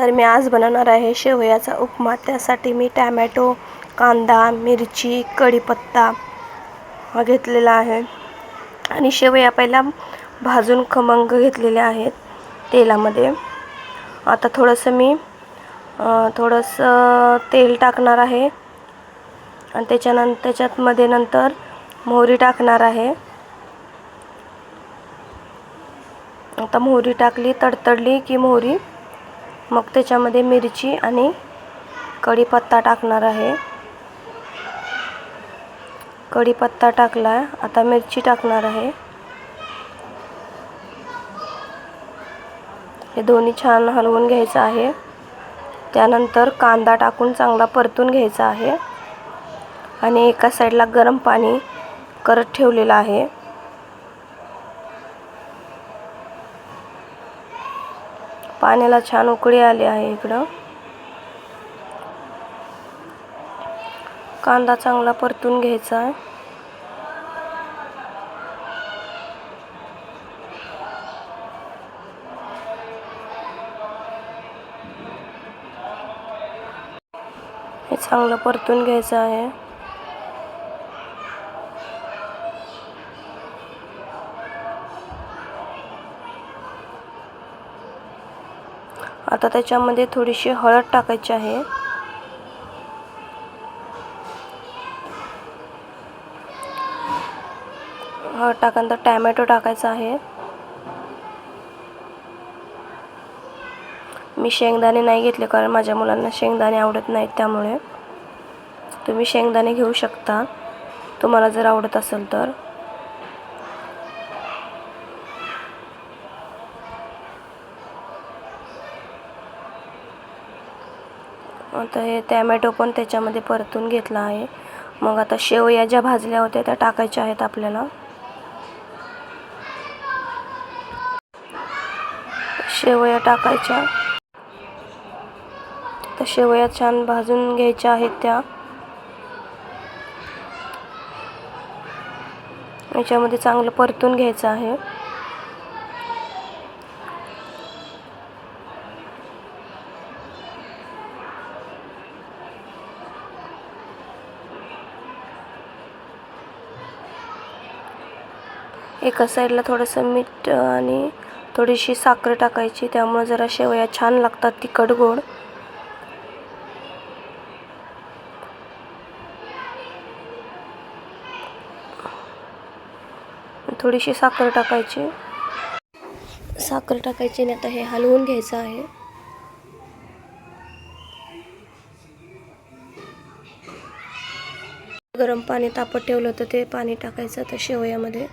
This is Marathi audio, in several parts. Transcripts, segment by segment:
तर मी आज बनवणार आहे शेवयाचा उपमा. त्यासाठी मी टॅमॅटो कांदा मिरची कढीपत्ता हा घेतलेला आहे. आणि शेवया पहिला भाजून खमंग घेतलेले आहेत तेलामध्ये. आता थोडंसं मी थोडंसं तेल टाकणार आहे. आणि त्याच्यानंतर त्याच्यातमध्ये नंतर मोहरी टाकणार आहे. आता मोहरी टाकली तडतडली की मोहरी मग त्याच्यामध्ये मिरची आणि कढीपत्ता टाकणार आहे. कढीपत्ता टाकला आता मिरची टाकणार आहे. हे दोन्ही छान हलवून घ्यायचं आहे. त्यानंतर कांदा टाकून चांगला परतून घ्यायचा आहे. आणि एका साईडला गरम पाणी करत ठेवलेलं आहे. पाण्याला छान उकळी आली आहे इकडं. कांदा चांगला परतून घ्यायचा आहे. हे चांगलं परतून घ्यायचं आहे. आता त्याच्यामध्ये थोडीशी हळद टाकायची आहे. हळद टाकल्यानंतर टॅमॅटो टाकायचा आहे. मी शेंगदाणे नाही घेतले कारण माझ्या मुलांना शेंगदाणे आवडत नाहीत त्यामुळे. तुम्ही शेंगदाणे घेऊ शकता. तुम्हाला जर आवडत असेल तर. आता हे टॅमॅटो पण त्याच्यामध्ये परतून घेतला आहे. मग आता शेवया ज्या भाजल्या होत्या त्या टाकायच्या आहेत आपल्याला. शेवया टाकायच्या. तर शेवया छान भाजून घ्यायच्या आहेत त्या. याच्यामध्ये चांगलं परतून घ्यायचं आहे. एका साईडला थोडंसं मीठ आणि थोडीशी साखर टाकायची. त्यामुळे जरा शेवया छान लागतात तिखट गोड. थोडीशी साखर टाकायची. साखर टाकायची आणि आता हे हलवून घ्यायचं आहे. गरम पाणी तापत ठेवलं होतं ते पाणी टाकायचं तर शेवयामध्ये.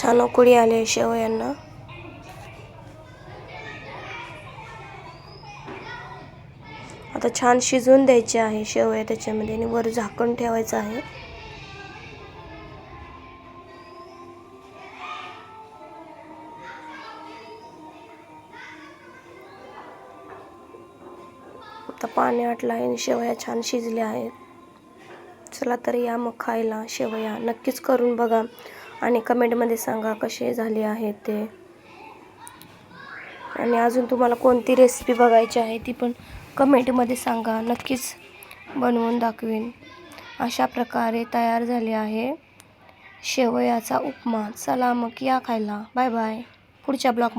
छान उकळी आली शेवयांना आता छान शिजवून द्यायचे आहे शेवया त्याच्यामध्ये आणि वर झाकण ठेवायचं आहे. आता पाणी आटलं आहे आणि शेवया छान शिजल्या आहेत. चला तर या मग खायला शेवया. नक्कीच करून बघा. आणि कमेंटमध्ये सांगा कसे झाले आहे ते. आणि अजून तुम्हाला कोणती रेसिपी बघायची आहे ती पण कमेंटमध्ये सांगा. नक्कीच बनवून दाखवीन. अशा प्रकारे तयार झाले आहे शेवयाचा उपमा. चला मग या खायला. Bye bye. पुढच्या ब्लॉग